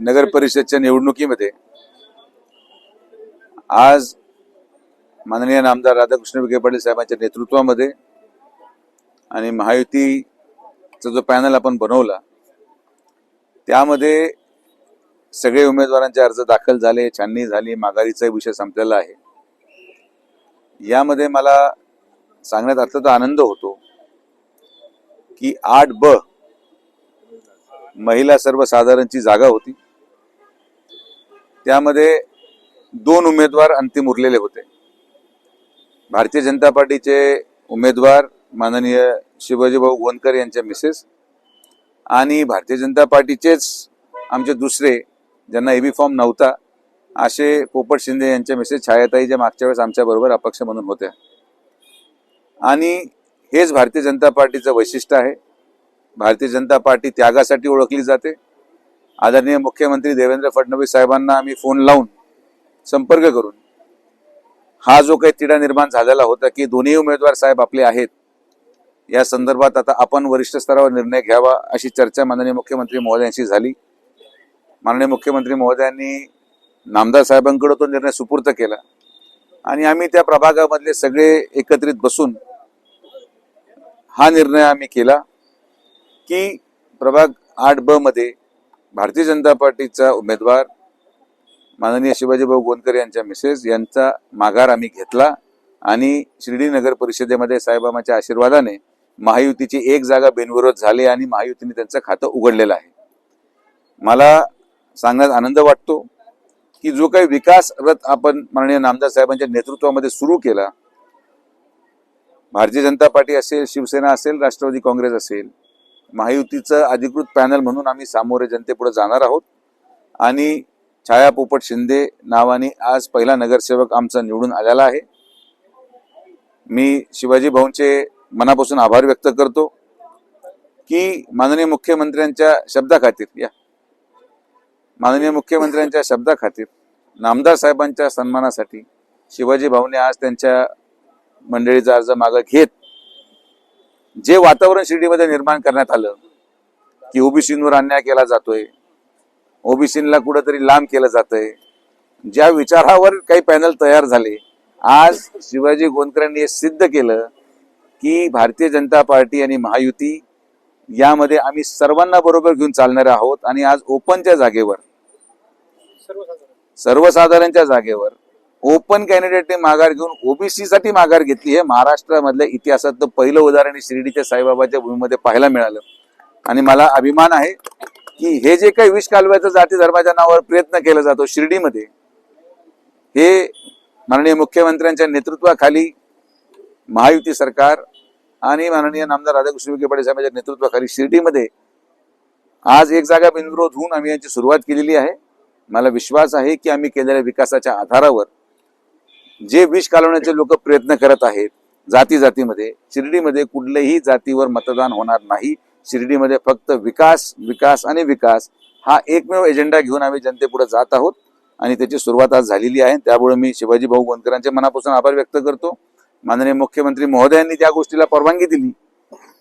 नगर परिषदच्या निवडणुकीमध्ये आज माननीय नामदार राधाकृष्ण विखे पाटील साहेबांच्या नेतृत्वामध्ये आणि महायुतीचा जो पॅनल आपण बनवला त्यामध्ये सगळे उमेदवारांचे अर्ज दाखल झाले छाननी झाली माघारीचा विषय संपलेला आहे. यामध्ये मला सांगण्यात अर्थात आनंद होतो की आठ ब महिला सर्वसाधारणची जागा होती. त्यामध्ये दोन उमेदवार अंतिम उरलेले होते. भारतीय जनता पार्टीचे उमेदवार माननीय शिवाजीभाऊ गोंदकर यांच्या मिसेस आणि भारतीय जनता पार्टीचेच आमचे दुसरे ज्यांना एबी फॉर्म नव्हता असे पोपट शिंदे यांच्या मिसेस छायाताई ज्या मागच्या वेळेस आमच्याबरोबर अपक्ष म्हणून होत्या. आणि हेच भारतीय जनता पार्टीचं वैशिष्ट्य आहे. भारतीय जनता पार्टी त्यागासाठी ओळखली जाते. आदरणीय मुख्यमंत्री देवेंद्र फडणवीस साहेबांना आम्ही फोन लावून संपर्क करून हा जो काही तिढा निर्माण झालेला होता की दोन्ही उमेदवार साहेब आपले आहेत या संदर्भात आता आपण वरिष्ठ स्तरावर निर्णय घ्यावा अशी चर्चा माननीय मुख्यमंत्री महोदयांशी झाली. माननीय मुख्यमंत्री महोदयांनी नामदार साहेबांकडे तो निर्णय सुपूर्त केला आणि आम्ही त्या प्रभागामधले सगळे एकत्रित बसून हा निर्णय आम्ही केला की प्रभाग आठ ब मध्ये भारतीय जनता पार्टीचा उमेदवार माननीय शिवाजीभाऊ गोंदकर यांच्या मिसेस यांचा माघार आम्ही घेतला आणि शिर्डी नगर परिषदेमध्ये साहेबाबांच्या आशीर्वादाने महायुतीची एक जागा बिनविरोध झाली आणि महायुतीने त्यांचं खातं उघडलेलं आहे. मला सांगण्यात आनंद वाटतो की जो काही विकास रथ आपण माननीय नामदार साहेबांच्या नेतृत्वामध्ये सुरू केला भारतीय जनता पार्टी असेल शिवसेना असेल राष्ट्रवादी काँग्रेस असेल महायुतीचं अधिकृत पॅनल म्हणून आम्ही सामोरे जनतेपुढे जाणार आहोत. आणि छाया पोपट शिंदे नावाने आज पहिला नगरसेवक आमचा निवडून आलेला आहे. मी शिवाजी भाऊंचे मनापासून आभार व्यक्त करतो की माननीय मुख्यमंत्र्यांच्या शब्दाखातीर या. माननीय मुख्यमंत्र्यांच्या शब्दाखातीर नामदार साहेबांच्या सन्मानासाठी शिवाजी भाऊने आज त्यांच्या मंडळीचा अर्ज मागं घेत जे वातावरण शिर्डीमध्ये निर्माण करण्यात आलं की ओबीसींवर अन्याय केला जातोय ओबीसीला कुठंतरी लांब केलं जातंय ज्या विचारावर काही पॅनल तयार झाले आज शिवाजी गोंदकरांनी हे सिद्ध केलं की भारतीय जनता पार्टी आणि महायुती यामध्ये आम्ही सर्वांना बरोबर घेऊन चालणार आहोत आणि आज ओपनच्या जागेवर सर्वसाधारणच्या जागेवर ओपन कॅन्डिडेटने माघार घेऊन ओबीसी साठी माघार घेतली हे महाराष्ट्रामधल्या इतिहासातलं पहिलं उदाहरण शिर्डीच्या साईबाबाच्या भूमीमध्ये पाहायला मिळालं. आणि मला अभिमान आहे की हे जे काही विष कालवायचं जाती धर्माच्या नावावर प्रयत्न केला जातो शिर्डीमध्ये हे माननीय मुख्यमंत्र्यांच्या नेतृत्वाखाली महायुती सरकार आणि माननीय नामदार राधाकृष्ण विखे पाटील साहेबांच्या नेतृत्वाखाली शिर्डीमध्ये आज एक जागा बिनविरोध होऊन आम्ही यांची सुरुवात केलेली आहे. मला विश्वास आहे की आम्ही केलेल्या विकासाच्या आधारावर जे विष कालवण्याचे लोक प्रयत्न करत आहेत जाती जातीमध्ये शिर्डीमध्ये कुठल्याही जातीवर मतदान होणार नाही. शिर्डीमध्ये फक्त विकास विकास आणि विकास हा एकमेव एजेंडा घेऊन आम्ही जनतेपुढे जात आहोत आणि त्याची सुरुवात आज झालेली आहे. त्यामुळे मी शिवाजी भाऊ गोंदकरांचे मनापासून आभार व्यक्त करतो. माननीय मुख्यमंत्री महोदयांनी त्या गोष्टीला परवानगी दिली.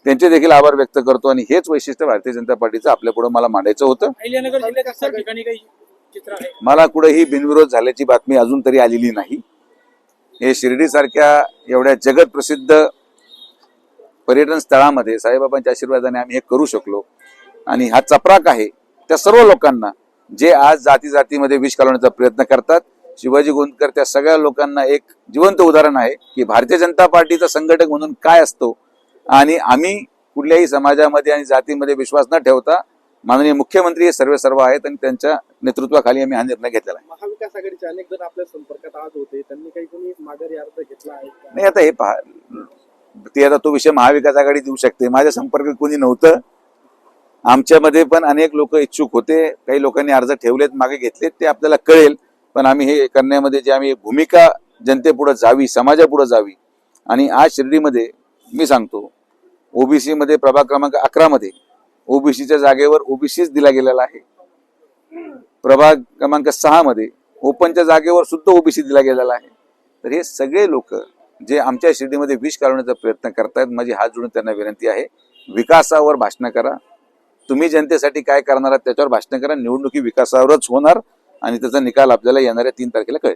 त्यांचे देखील आभार व्यक्त करतो आणि हेच वैशिष्ट्य भारतीय जनता पार्टीचं आपल्या पुढे मला मांडायचं होतं. मला कुठेही बिनविरोध झाल्याची बातमी अजून तरी आलेली नाही. हे शिर्डीसारख्या एवढ्या जगत प्रसिद्ध पर्यटन स्थळामध्ये साईबाबांच्या आशीर्वादाने आम्ही हे करू शकलो. आणि हा चपराक आहे. त्या सर्व लोकांना जे आज जाती जातीमध्ये विष घालवण्याचा प्रयत्न करतात शिवाजी गोंदकर त्या सगळ्या लोकांना एक जिवंत उदाहरण आहे की भारतीय जनता पार्टीचा संघटक म्हणून काय असतो आणि आम्ही कुठल्याही समाजामध्ये आणि जातीमध्ये विश्वास न ठेवता माननीय मुख्यमंत्री हे सर्व सर्व आहेत आणि त्यांच्या नेतृत्वाखाली आम्ही हा निर्णय घेतलेला आहे. महाविकास आघाडीचे अनेक जण आपल्या संपर्कात आज होते. त्यांनी काही कोणी माघारी अर्ज घेतला आहे का? नाही आता हे पहा. ते आता तो विषय महाविकास आघाडी देऊ शकते. माझ्या संपर्कात कोणी नव्हतं. आमच्यामध्ये पण अनेक लोक इच्छुक होते. काही लोकांनी अर्ज ठेवलेत मागे घेतलेत. ते आपल्याला कळेल. पण आम्ही हे करण्यामध्ये जे आम्ही भूमिका जनतेपुढे जावी समाजापुढे जावी आणि आज शिर्डीमध्ये मी सांगतो ओबीसी मध्ये प्रभाग क्रमांक अकरा मध्ये ओबीसीच्या जागेवर ओबीसीच दिला गेलेला आहे. प्रभाग क्रमांक सहा मध्ये ओपनच्या जागेवर सुद्धा ओबीसी दिला गेलेला आहे. तर हे सगळे लोक जे आमच्या शिर्डीमध्ये विष काढण्याचा प्रयत्न करतायत माझी हात जोडून त्यांना विनंती आहे विकासावर भाषण करा. तुम्ही जनतेसाठी काय करणार आहात त्याच्यावर भाषण करा. निवडणुकी विकासावरच होणार आणि त्याचा निकाल आपल्याला येणाऱ्या तीन तारखेला कळेल.